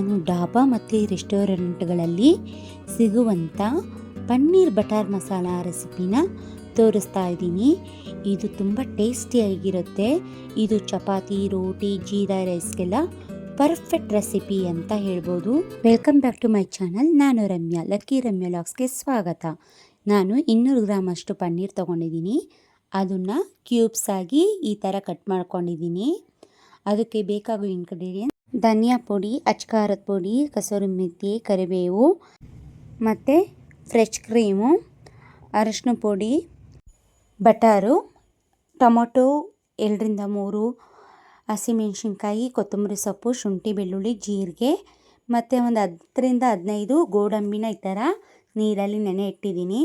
ನಾನು ಡಾಬಾ ಮತ್ತು ರೆಸ್ಟೋರೆಂಟ್ಗಳಲ್ಲಿ ಸಿಗುವಂಥ ಪನ್ನೀರ್ ಬಟರ್ ಮಸಾಲ ರೆಸಿಪಿನ ತೋರಿಸ್ತಾ ಇದ್ದೀನಿ. ಇದು ತುಂಬ ಟೇಸ್ಟಿಯಾಗಿರುತ್ತೆ. ಇದು ಚಪಾತಿ, ರೋಟಿ, ಜೀರಾ ರೈಸ್ಗೆಲ್ಲ ಪರ್ಫೆಕ್ಟ್ ರೆಸಿಪಿ ಅಂತ ಹೇಳ್ಬೋದು. Welcome back to my channel. ನಾನು ರಮ್ಯಾ. ಲಕ್ಕಿ ರಮ್ಯಾ ಲಾಕ್ಸ್ಗೆ ಸ್ವಾಗತ. ನಾನು ಇನ್ನೂರು ಗ್ರಾಮ್ ಅಷ್ಟು ಪನ್ನೀರ್ ತೊಗೊಂಡಿದ್ದೀನಿ. ಅದನ್ನು ಕ್ಯೂಬ್ಸ್ ಆಗಿ ಈ ಥರ ಕಟ್ ಮಾಡ್ಕೊಂಡಿದ್ದೀನಿ. ಅದಕ್ಕೆ ಬೇಕಾಗುವ ಇಂಗ್ರೀಡಿಯೆಂಟ್ ಧನಿಯಾ ಪುಡಿ, ಅಚ್ಕಾರದ ಪುಡಿ, ಕಸೂರಿ ಮೆಥಿ, ಕರಿಬೇವು, ಮತ್ತು ಫ್ರೆಶ್ ಕ್ರೀಮು ಅರಶಿನ ಪುಡಿ, ಬಟಾರು, ಟೊಮೊಟೊ ಎರಡರಿಂದ ಮೂರು, ಹಸಿಮೆಣ್ಸಿನ್ಕಾಯಿ, ಕೊತ್ತಂಬರಿ ಸೊಪ್ಪು, ಶುಂಠಿ ಬೆಳ್ಳುಳ್ಳಿ, ಜೀರಿಗೆ, ಮತ್ತು ಒಂದು ಹತ್ತರಿಂದ ಹದಿನೈದು ಗೋಡಂಬಿನ ಈ ಥರ ನೀರಲ್ಲಿ ನೆನೆ ಇಟ್ಟಿದ್ದೀನಿ.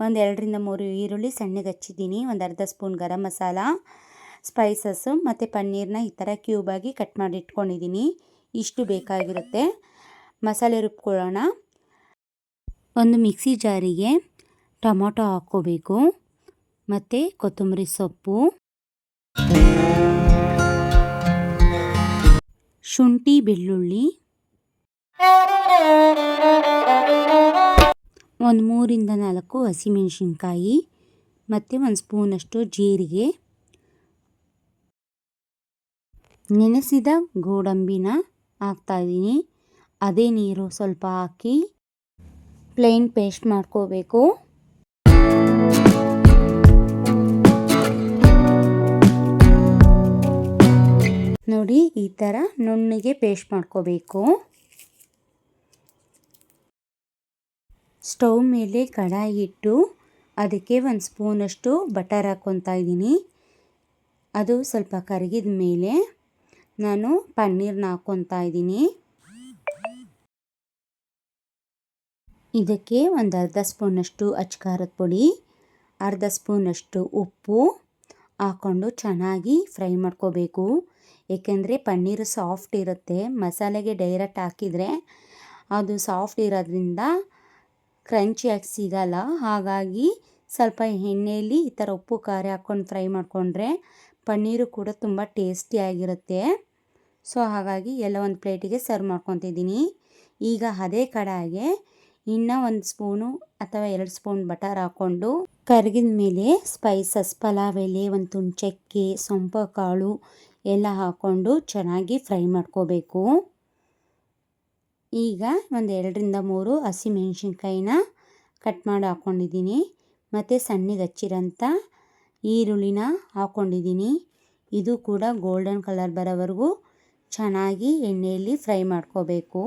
ಒಂದು ಎರಡರಿಂದ ಮೂರು ಈರುಳ್ಳಿ ಸಣ್ಣಗೆ ಹಚ್ಚಿದ್ದೀನಿ, ಒಂದು ಅರ್ಧ ಸ್ಪೂನ್ ಗರಂ ಮಸಾಲ ಸ್ಪೈಸಸ್ಸು ಮತ್ತು ಪನ್ನೀರನ್ನ ಈ ಥರ ಕ್ಯೂಬಾಗಿ ಕಟ್ ಮಾಡಿ ಇಟ್ಕೊಂಡಿದ್ದೀನಿ. ಇಷ್ಟು ಬೇಕಾಗಿರುತ್ತೆ. ಮಸಾಲೆ ರುಬ್ಕೊಳ್ಳೋಣ. ಒಂದು ಮಿಕ್ಸಿ ಜಾರಿಗೆ ಟೊಮೊಟೊ ಹಾಕ್ಕೋಬೇಕು. ಮತ್ತು ಕೊತ್ತಂಬರಿ ಸೊಪ್ಪು. ಶುಂಠಿ, ಬೆಳ್ಳುಳ್ಳಿ. ಒಂದು ಮೂರಿಂದ ನಾಲ್ಕು ಹಸಿಮೆಣಸಿನ್ಕಾಯಿ. ಮತ್ತು ಒಂದು ಸ್ಪೂನಷ್ಟು ಜೀರಿಗೆ. ನೆನೆಸಿದ ಗೋಡಂಬಿನ ಹಾಕ್ತಾಯಿದ್ದೀನಿ ಅದೇ ನೀರು ಸ್ವಲ್ಪ ಹಾಕಿ ಪ್ಲೇನ್ ಪೇಸ್ಟ್ ಮಾಡ್ಕೋಬೇಕು. ನೋಡಿ, ಈ ಥರ ನುಣ್ಣಗೆ ಪೇಸ್ಟ್ ಮಾಡ್ಕೋಬೇಕು. ಸ್ಟವ್ ಮೇಲೆ ಕಡಾಯಿ ಇಟ್ಟು ಅದಕ್ಕೆ ಒಂದು ಸ್ಪೂನಷ್ಟು ಬಟರ್ ಹಾಕ್ಕೊತಾ ಇದ್ದೀನಿ. ಅದು ಸ್ವಲ್ಪ ಕರಗಿದ ಮೇಲೆ ನಾನು ಪನ್ನೀರ್ನ ಹಾಕ್ಕೊತಾ ಇದ್ದೀನಿ. ಇದಕ್ಕೆ ಒಂದು ಅರ್ಧ ಸ್ಪೂನಷ್ಟು ಅಚ್ಕಾರದ ಪುಡಿ, ಅರ್ಧ ಸ್ಪೂನಷ್ಟು ಉಪ್ಪು ಹಾಕ್ಕೊಂಡು ಚೆನ್ನಾಗಿ ಫ್ರೈ ಮಾಡ್ಕೋಬೇಕು. ಏಕೆಂದರೆ ಪನ್ನೀರು ಸಾಫ್ಟ್ ಇರುತ್ತೆ, ಮಸಾಲೆಗೆ ಡೈರೆಕ್ಟ್ ಹಾಕಿದರೆ ಅದು ಸಾಫ್ಟ್ ಇರೋದ್ರಿಂದ ಕ್ರಂಚಿಯಾಗಿ ಸಿಗಲ್ಲ. ಹಾಗಾಗಿ ಸ್ವಲ್ಪ ಎಣ್ಣೆಯಲ್ಲಿ ಈ ಥರ ಉಪ್ಪು, ಖಾರ ಹಾಕ್ಕೊಂಡು ಫ್ರೈ ಮಾಡಿಕೊಂಡ್ರೆ ಪನ್ನೀರು ಕೂಡ ತುಂಬ ಟೇಸ್ಟಿಯಾಗಿರುತ್ತೆ ಸೊ, ಹಾಗಾಗಿ ಎಲ್ಲ ಒಂದು ಪ್ಲೇಟಿಗೆ ಸರ್ವ್ ಮಾಡ್ಕೊತಿದ್ದೀನಿ. ಈಗ ಅದೇ ಕಡಾಯಿಗೆ ಇನ್ನೂ ಒಂದು ಸ್ಪೂನು ಅಥವಾ ಎರಡು ಸ್ಪೂನ್ ಬಟರ್ ಹಾಕ್ಕೊಂಡು ಕರಗಿದ ಮೇಲೆ ಸ್ಪೈಸಸ್, ಪಲಾವ್, ಎಲೆ, ಒಂದು ತುಂಡು ಚಕ್ಕೆ ಸೊಂಪು ಕಾಳು ಎಲ್ಲ ಹಾಕ್ಕೊಂಡು ಚೆನ್ನಾಗಿ ಫ್ರೈ ಮಾಡ್ಕೋಬೇಕು. ಈಗ ಒಂದು ಎರಡರಿಂದ ಮೂರು ಹಸಿಮೆಣಸಿನ್ಕಾಯಿನ ಕಟ್ ಮಾಡಿ ಹಾಕ್ಕೊಂಡಿದ್ದೀನಿ. ಮತ್ತು ಸಣ್ಣಗೆ ಹಚ್ಚಿರೋಂಥ ಈರುಳ್ಳಿನ ಹಾಕ್ಕೊಂಡಿದ್ದೀನಿ ಇದು ಕೂಡ ಗೋಲ್ಡನ್ ಕಲರ್ ಬರೋವರೆಗೂ ಚೆನ್ನಾಗಿ ಎಣ್ಣೆಯಲ್ಲಿ ಫ್ರೈ ಮಾಡ್ಕೋಬೇಕು.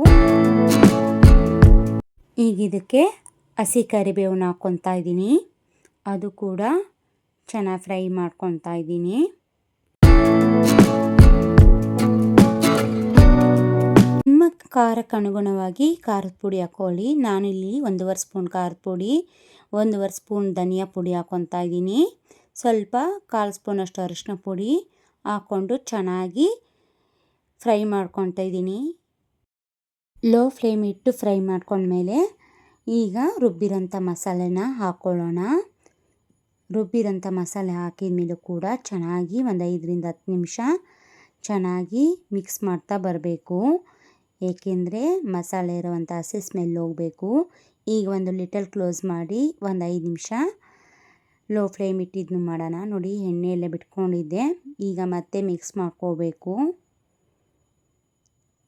ಈಗ ಇದಕ್ಕೆ ಹಸಿ ಕರಿಬೇವನ್ನ ಹಾಕ್ಕೊತಾ ಇದ್ದೀನಿ. ಅದು ಕೂಡ ಚೆನ್ನಾಗಿ ಫ್ರೈ ಮಾಡ್ಕೊತಾ ಇದ್ದೀನಿ. ನಿಮ್ಮ ಖಾರಕ್ಕೆ ಅನುಗುಣವಾಗಿ ಖಾರದ ಪುಡಿ ಹಾಕ್ಕೊಳ್ಳಿ. ನಾನಿಲ್ಲಿ ಒಂದೂವರೆ ಸ್ಪೂನ್ ಖಾರದ ಪುಡಿ, ಒಂದೂವರೆ ಸ್ಪೂನ್ ಧನಿಯಾ ಪುಡಿ ಹಾಕ್ಕೊತಾ ಇದ್ದೀನಿ. ಸ್ವಲ್ಪ ಕಾಲು ಸ್ಪೂನಷ್ಟು ಅರಿಶಿನ ಪುಡಿ ಹಾಕ್ಕೊಂಡು ಚೆನ್ನಾಗಿ ಫ್ರೈ ಮಾಡ್ಕೊತಾ ಇದ್ದೀನಿ. ಲೋ ಫ್ಲೇಮ್ ಇಟ್ಟು ಫ್ರೈ ಮಾಡ್ಕೊಂಡ್ಮೇಲೆ ಈಗ ರುಬ್ಬಿರೋಂಥ ಮಸಾಲೆನ ಹಾಕ್ಕೊಳ್ಳೋಣ. ರುಬ್ಬಿರೋಂಥ ಮಸಾಲೆ ಹಾಕಿದ ಮೇಲೂ ಕೂಡ ಚೆನ್ನಾಗಿ ಒಂದು ಐದರಿಂದ ಹತ್ತು ನಿಮಿಷ ಚೆನ್ನಾಗಿ ಮಿಕ್ಸ್ ಮಾಡ್ತಾ ಬರಬೇಕು. ಏಕೆಂದರೆ ಮಸಾಲೆ ಇರುವಂಥ ಹಸಿ ಸ್ಮೆಲ್ ಹೋಗಬೇಕು. ಈಗ ಒಂದು ಲಿಟಲ್ ಕ್ಲೋಸ್ ಮಾಡಿ ಒಂದು ಐದು ನಿಮಿಷ ಲೋ ಫ್ಲೇಮ್ ಇಟ್ಟಿದ್ನು ಮಾಡೋಣ. ನೋಡಿ ಎಣ್ಣೆ ಎಲ್ಲ ಬಿಟ್ಕೊಂಡಿದ್ದೆ. ಈಗ ಮತ್ತೆ ಮಿಕ್ಸ್ ಮಾಡ್ಕೋಬೇಕು.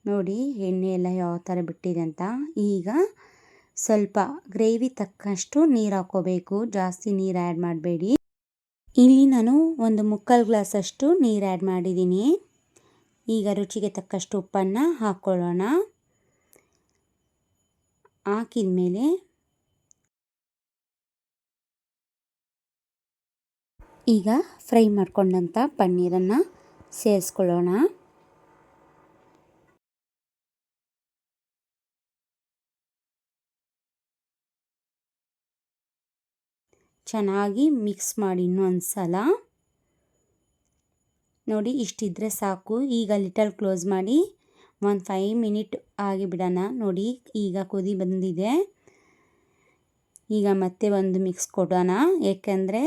ನೋಡಿ ಎಣ್ಣೆ ಎಲ್ಲ ಯಾವ ಥರ ಬಿಟ್ಟಿದೆ ಅಂತ. ಈಗ ಸ್ವಲ್ಪ ಗ್ರೇವಿ ತಕ್ಕಷ್ಟು ನೀರು ಹಾಕ್ಕೋಬೇಕು. ಜಾಸ್ತಿ ನೀರು ಆ್ಯಡ್ ಮಾಡಬೇಡಿ. ಇಲ್ಲಿ ನಾನು ಒಂದು ಮುಕ್ಕಾಲು ಗ್ಲಾಸಷ್ಟು ನೀರು ಆ್ಯಡ್ ಮಾಡಿದ್ದೀನಿ. ಈಗ ರುಚಿಗೆ ತಕ್ಕಷ್ಟು ಉಪ್ಪನ್ನು ಹಾಕ್ಕೊಳ್ಳೋಣ. ಹಾಕಿದ ಮೇಲೆ ಈಗ ಫ್ರೈ ಮಾಡ್ಕೊಂಡಂಥ ಪನ್ನೀರನ್ನು ಸೇರಿಸ್ಕೊಳ್ಳೋಣ. ಚೆನ್ನಾಗಿ ಮಿಕ್ಸ್ ಮಾಡಿ ಇನ್ನೊಂದು ಸಲ. ನೋಡಿ, ಇಷ್ಟಿದ್ರೆ ಸಾಕು. ಈಗ ಲಿಟಲ್ ಕ್ಲೋಸ್ ಮಾಡಿ ಒಂದು ಫೈವ್ ಮಿನಿಟ್ ಆಗಿ ಬಿಡೋಣ ನೋಡಿ, ಈಗ ಕುದಿ ಬಂದಿದೆ. ಈಗ ಮತ್ತೆ ಒಂದು ಮಿಕ್ಸ್ ಕೊಡೋಣ. ಏಕೆಂದರೆ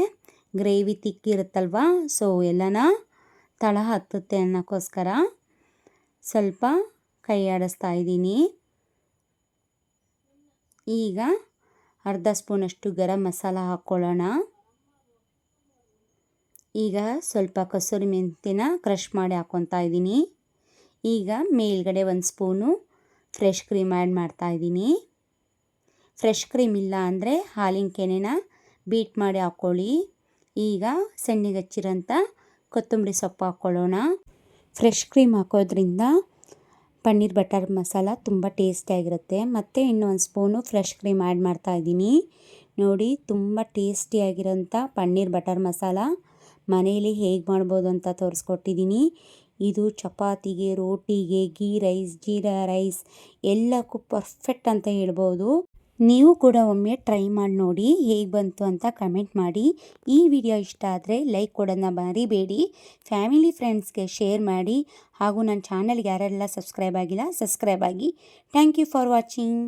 ಗ್ರೇವಿ ತಿಕ್ಕಿರುತ್ತಲ್ವ ಸೊ ಎಲ್ಲನ ತಳ ಹತ್ತುತ್ತೆ ಅನ್ನೋಕ್ಕೋಸ್ಕರ ಸ್ವಲ್ಪ ಕೈ ಆಡಿಸ್ತಾ ಇದ್ದೀನಿ. ಈಗ ಅರ್ಧ ಸ್ಪೂನಷ್ಟು ಗರಂ ಮಸಾಲ ಹಾಕ್ಕೊಳ್ಳೋಣ. ಈಗ ಸ್ವಲ್ಪ ಕಸೂರಿ ಮೆಂತಿನ ಕ್ರಷ್ ಮಾಡಿ ಹಾಕ್ಕೊತಾ ಇದ್ದೀನಿ. ಈಗ ಮೇಲ್ಗಡೆ ಒಂದು ಸ್ಪೂನು ಫ್ರೆಶ್ ಕ್ರೀಮ್ ಆ್ಯಡ್ ಮಾಡ್ತಾ ಇದ್ದೀನಿ. ಫ್ರೆಶ್ ಕ್ರೀಮ್ ಇಲ್ಲ ಅಂದರೆ ಹಾಲಿನ ಕೆನೆನ ಬೀಟ್ ಮಾಡಿ ಹಾಕ್ಕೊಳ್ಳಿ. ಈಗ ಸಣ್ಣಗೆ ಹಚ್ಚಿರೋಂಥ ಕೊತ್ತಂಬರಿ ಸೊಪ್ಪು ಹಾಕ್ಕೊಳ್ಳೋಣ. ಫ್ರೆಶ್ ಕ್ರೀಮ್ ಹಾಕೋದ್ರಿಂದ ಪನ್ನೀರ್ ಬಟರ್ ಮಸಾಲ ತುಂಬ ಟೇಸ್ಟಿಯಾಗಿರುತ್ತೆ ಮತ್ತು ಇನ್ನೊಂದು ಸ್ಪೂನು ಫ್ರೆಶ್ ಕ್ರೀಮ್ ಆ್ಯಡ್ ಮಾಡ್ತಾ ಇದ್ದೀನಿ. ನೋಡಿ, ತುಂಬ ಟೇಸ್ಟಿಯಾಗಿರೋಂಥ ಪನ್ನೀರ್ ಬಟರ್ ಮಸಾಲ. ಮನೆಯಲ್ಲಿ ಹೇಗೆ ಮಾಡ್ಬೋದು ಅಂತ ತೋರಿಸ್ಕೊಟ್ಟಿದ್ದೀನಿ. ಇದು ಚಪಾತಿಗೆ, ರೋಟಿಗೆ, ಗೀ ರೈಸ್, ಜೀರಾ ರೈಸ್ ಎಲ್ಲಕ್ಕೂ ಪರ್ಫೆಕ್ಟ್ ಅಂತ ಹೇಳ್ಬೋದು. ನೀವು ಕೂಡ ಒಮ್ಮೆ ಟ್ರೈ ಮಾಡಿ ನೋಡಿ ಹೇಗೆ ಬಂತು ಅಂತ ಕಮೆಂಟ್ ಮಾಡಿ. ಈ ವಿಡಿಯೋ ಇಷ್ಟ ಆದರೆ ಲೈಕ್ ಕೊಡೋದನ್ನ ಮರಿಬೇಡಿ. ಫ್ಯಾಮಿಲಿ ಫ್ರೆಂಡ್ಸ್ಗೆ ಶೇರ್ ಮಾಡಿ ಹಾಗೂ ನನ್ನ ಚಾನಲ್ಗೆ ಯಾರೆಲ್ಲ ಸಬ್ಸ್ಕ್ರೈಬ್ ಆಗಿಲ್ಲ ಸಬ್ಸ್ಕ್ರೈಬ್ ಆಗಿ. Thank you for watching